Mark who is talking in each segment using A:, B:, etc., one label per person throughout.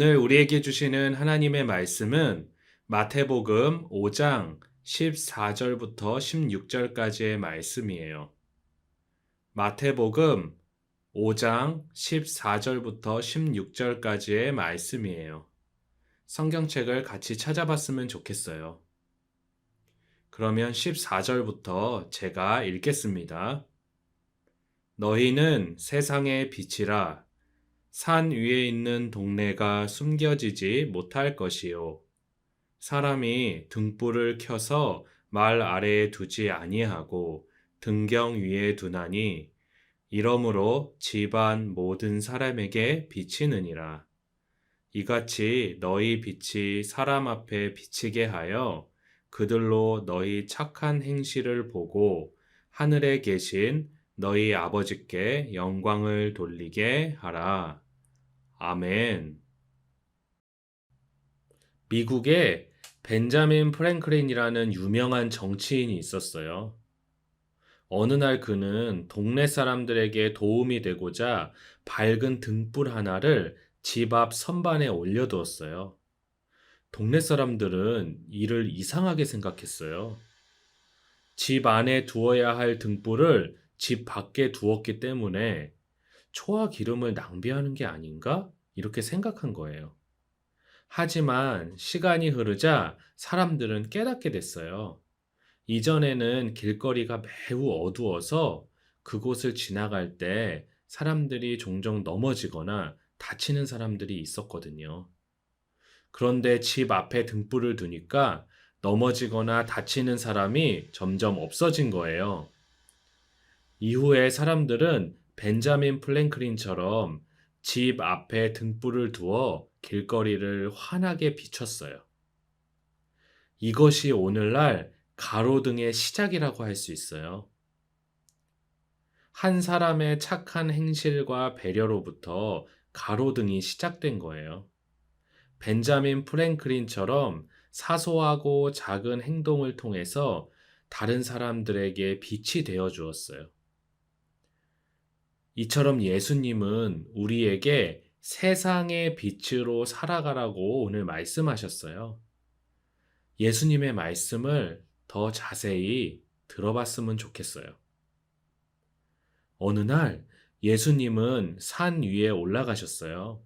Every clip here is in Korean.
A: 오늘 우리에게 주시는 하나님의 말씀은 마태복음 5장 14절부터 16절까지의 말씀이에요. 마태복음 5장 14절부터 16절까지의 말씀이에요. 성경책을 같이 찾아봤으면 좋겠어요. 그러면 14절부터 제가 읽겠습니다. 너희는 세상의 빛이라 산 위에 있는 동네가 숨겨지지 못할 것이요. 사람이 등불을 켜서 말 아래에 두지 아니하고 등경 위에 두나니 이러므로 집안 모든 사람에게 비치느니라. 이같이 너희 빛이 사람 앞에 비치게 하여 그들로 너희 착한 행실을 보고 하늘에 계신 너희 아버지께 영광을 돌리게 하라. 아멘. 미국에 벤자민 프랭클린이라는 유명한 정치인이 있었어요. 어느 날 그는 동네 사람들에게 도움이 되고자 밝은 등불 하나를 집 앞 선반에 올려두었어요. 동네 사람들은 이를 이상하게 생각했어요. 집 안에 두어야 할 등불을 집 밖에 두었기 때문에 초와 기름을 낭비하는 게 아닌가? 이렇게 생각한 거예요. 하지만 시간이 흐르자 사람들은 깨닫게 됐어요. 이전에는 길거리가 매우 어두워서 그곳을 지나갈 때 사람들이 종종 넘어지거나 다치는 사람들이 있었거든요. 그런데 집 앞에 등불을 두니까 넘어지거나 다치는 사람이 점점 없어진 거예요. 이후에 사람들은 벤자민 플랭클린처럼 집 앞에 등불을 두어 길거리를 환하게 비췄어요. 이것이 오늘날 가로등의 시작이라고 할 수 있어요. 한 사람의 착한 행실과 배려로부터 가로등이 시작된 거예요. 벤자민 프랭클린처럼 사소하고 작은 행동을 통해서 다른 사람들에게 빛이 되어 주었어요. 이처럼 예수님은 우리에게 세상의 빛으로 살아가라고 오늘 말씀하셨어요. 예수님의 말씀을 더 자세히 들어봤으면 좋겠어요. 어느 날 예수님은 산 위에 올라가셨어요.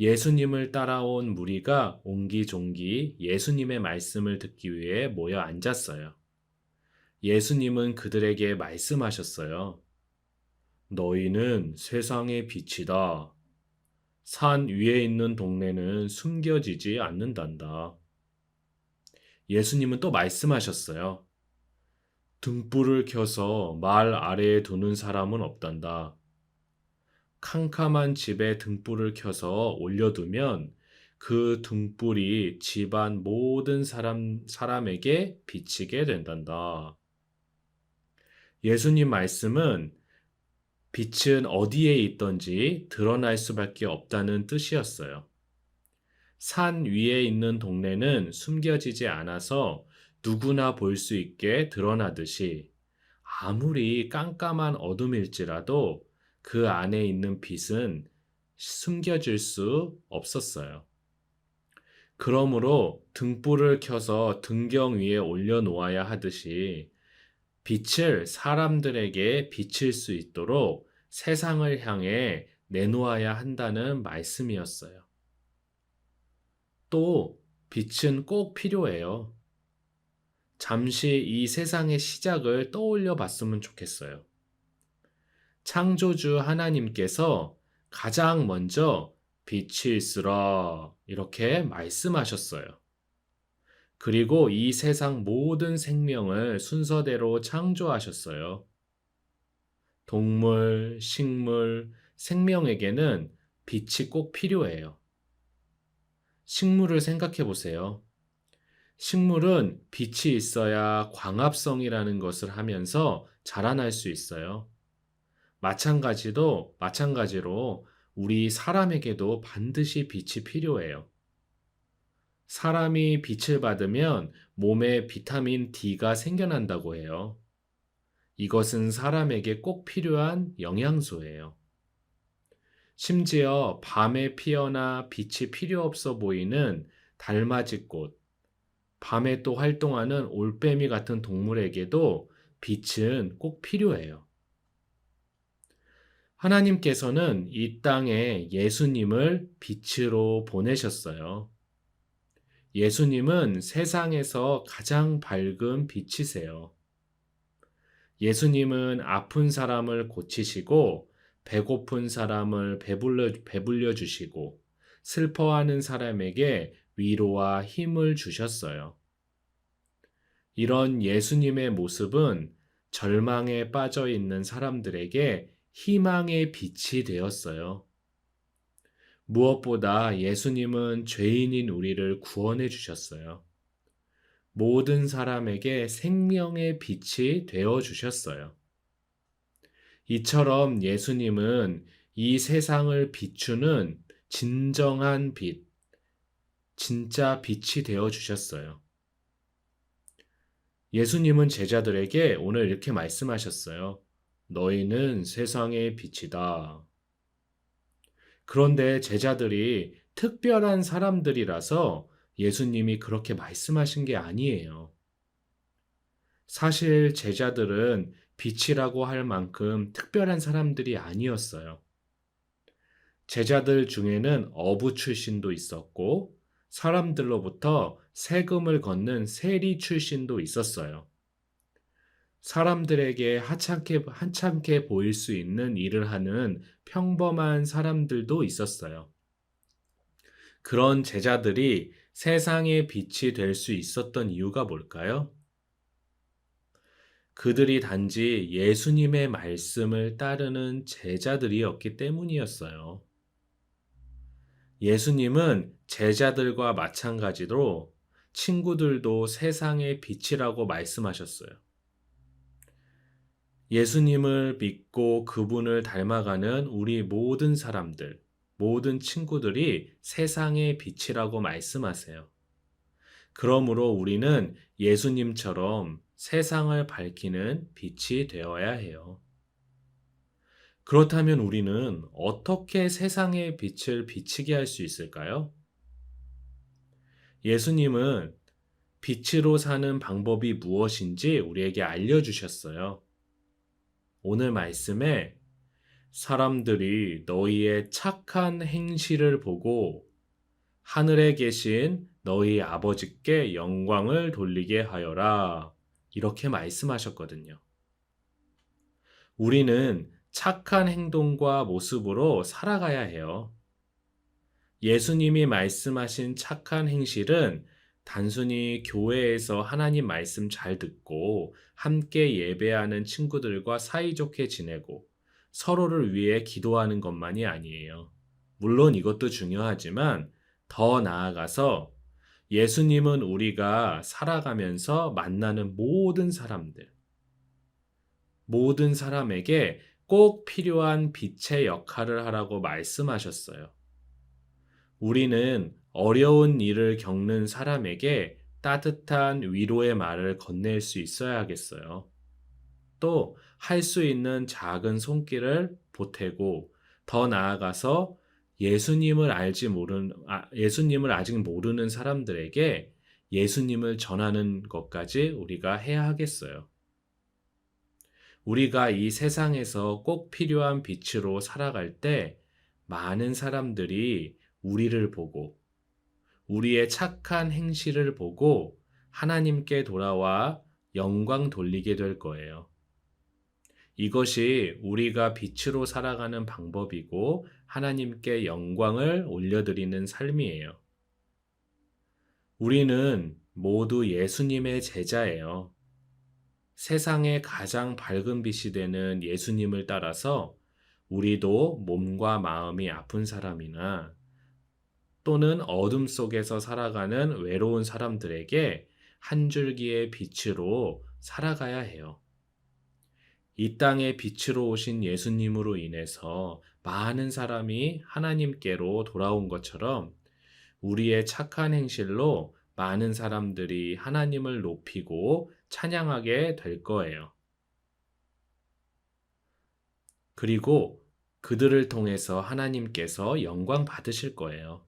A: 예수님을 따라온 무리가 옹기종기 예수님의 말씀을 듣기 위해 모여 앉았어요. 예수님은 그들에게 말씀하셨어요. 너희는 세상의 빛이다. 산 위에 있는 동네는 숨겨지지 않는단다. 예수님은 또 말씀하셨어요. 등불을 켜서 말 아래에 두는 사람은 없단다. 캄캄한 집에 등불을 켜서 올려두면 그 등불이 집안 모든 사람, 사람에게 비치게 된단다. 예수님 말씀은 빛은 어디에 있던지 드러날 수밖에 없다는 뜻이었어요. 산 위에 있는 동네는 숨겨지지 않아서 누구나 볼 수 있게 드러나듯이 아무리 깜깜한 어둠일지라도 그 안에 있는 빛은 숨겨질 수 없었어요. 그러므로 등불을 켜서 등경 위에 올려놓아야 하듯이 빛을 사람들에게 비칠 수 있도록 세상을 향해 내놓아야 한다는 말씀이었어요. 또 빛은 꼭 필요해요. 잠시 이 세상의 시작을 떠올려 봤으면 좋겠어요. 창조주 하나님께서 가장 먼저 빛이 있으라 이렇게 말씀하셨어요. 그리고 이 세상 모든 생명을 순서대로 창조하셨어요. 동물, 식물, 생명에게는 빛이 꼭 필요해요. 식물을 생각해 보세요. 식물은 빛이 있어야 광합성이라는 것을 하면서 자라날 수 있어요. 마찬가지도, 마찬가지로 우리 사람에게도 반드시 빛이 필요해요. 사람이 빛을 받으면 몸에 비타민 D가 생겨난다고 해요. 이것은 사람에게 꼭 필요한 영양소예요. 심지어 밤에 피어나 빛이 필요 없어 보이는 달맞이 꽃, 밤에 또 활동하는 올빼미 같은 동물에게도 빛은 꼭 필요해요. 하나님께서는 이 땅에 예수님을 빛으로 보내셨어요. 예수님은 세상에서 가장 밝은 빛이세요. 예수님은 아픈 사람을 고치시고 배고픈 사람을 배불러, 배불려 주시고 슬퍼하는 사람에게 위로와 힘을 주셨어요. 이런 예수님의 모습은 절망에 빠져 있는 사람들에게 희망의 빛이 되었어요. 무엇보다 예수님은 죄인인 우리를 구원해 주셨어요. 모든 사람에게 생명의 빛이 되어 주셨어요. 이처럼 예수님은 이 세상을 비추는 진정한 빛, 진짜 빛이 되어 주셨어요. 예수님은 제자들에게 오늘 이렇게 말씀하셨어요. 너희는 세상의 빛이다. 그런데 제자들이 특별한 사람들이라서 예수님이 그렇게 말씀하신 게 아니에요. 사실 제자들은 빛이라고 할 만큼 특별한 사람들이 아니었어요. 제자들 중에는 어부 출신도 있었고 사람들로부터 세금을 걷는 세리 출신도 있었어요. 사람들에게 하찮게, 한참게 보일 수 있는 일을 하는 평범한 사람들도 있었어요. 그런 제자들이 세상의 빛이 될 수 있었던 이유가 뭘까요? 그들이 단지 예수님의 말씀을 따르는 제자들이었기 때문이었어요. 예수님은 제자들과 마찬가지로 친구들도 세상의 빛이라고 말씀하셨어요. 예수님을 믿고 그분을 닮아가는 우리 모든 사람들, 모든 친구들이 세상의 빛이라고 말씀하세요. 그러므로 우리는 예수님처럼 세상을 밝히는 빛이 되어야 해요. 그렇다면 우리는 어떻게 세상의 빛을 비치게 할 수 있을까요? 예수님은 빛으로 사는 방법이 무엇인지 우리에게 알려주셨어요. 오늘 말씀에 사람들이 너희의 착한 행실을 보고 하늘에 계신 너희 아버지께 영광을 돌리게 하여라. 이렇게 말씀하셨거든요. 우리는 착한 행동과 모습으로 살아가야 해요. 예수님이 말씀하신 착한 행실은 단순히 교회에서 하나님 말씀 잘 듣고 함께 예배하는 친구들과 사이좋게 지내고 서로를 위해 기도하는 것만이 아니에요. 물론 이것도 중요하지만 더 나아가서 예수님은 우리가 살아가면서 만나는 모든 사람들, 모든 사람에게 꼭 필요한 빛의 역할을 하라고 말씀하셨어요. 우리는 어려운 일을 겪는 사람에게 따뜻한 위로의 말을 건넬 수 있어야겠어요. 또 할 수 있는 작은 손길을 보태고 더 나아가서 예수님을 알지 모르는 아, 예수님을 아직 모르는 사람들에게 예수님을 전하는 것까지 우리가 해야 하겠어요. 우리가 이 세상에서 꼭 필요한 빛으로 살아갈 때 많은 사람들이 우리를 보고 우리의 착한 행실을 보고 하나님께 돌아와 영광 돌리게 될 거예요. 이것이 우리가 빛으로 살아가는 방법이고 하나님께 영광을 올려드리는 삶이에요. 우리는 모두 예수님의 제자예요. 세상의 가장 밝은 빛이 되는 예수님을 따라서 우리도 몸과 마음이 아픈 사람이나 또는 어둠 속에서 살아가는 외로운 사람들에게 한 줄기의 빛으로 살아가야 해요. 이 땅에 빛으로 오신 예수님으로 인해서 많은 사람이 하나님께로 돌아온 것처럼 우리의 착한 행실로 많은 사람들이 하나님을 높이고 찬양하게 될 거예요. 그리고 그들을 통해서 하나님께서 영광 받으실 거예요.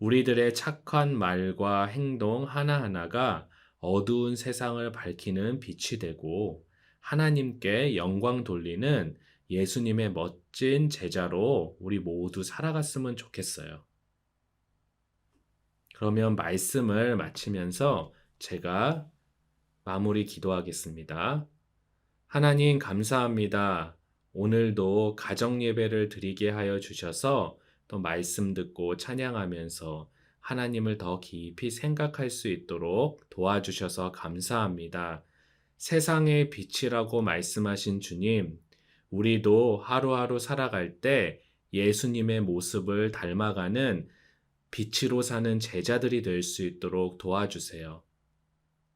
A: 우리들의 착한 말과 행동 하나하나가 어두운 세상을 밝히는 빛이 되고 하나님께 영광 돌리는 예수님의 멋진 제자로 우리 모두 살아갔으면 좋겠어요. 그러면 말씀을 마치면서 제가 마무리 기도하겠습니다. 하나님 감사합니다. 오늘도 가정 예배를 드리게 하여 주셔서 또 말씀 듣고 찬양하면서 하나님을 더 깊이 생각할 수 있도록 도와주셔서 감사합니다. 세상의 빛이라고 말씀하신 주님, 우리도 하루하루 살아갈 때 예수님의 모습을 닮아가는 빛으로 사는 제자들이 될 수 있도록 도와주세요.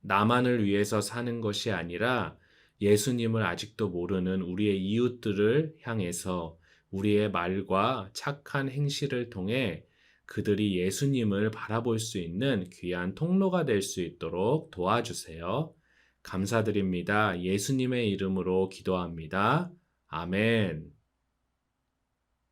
A: 나만을 위해서 사는 것이 아니라 예수님을 아직도 모르는 우리의 이웃들을 향해서 우리의 말과 착한 행실을 통해 그들이 예수님을 바라볼 수 있는 귀한 통로가 될 수 있도록 도와주세요. 감사드립니다. 예수님의 이름으로 기도합니다. 아멘.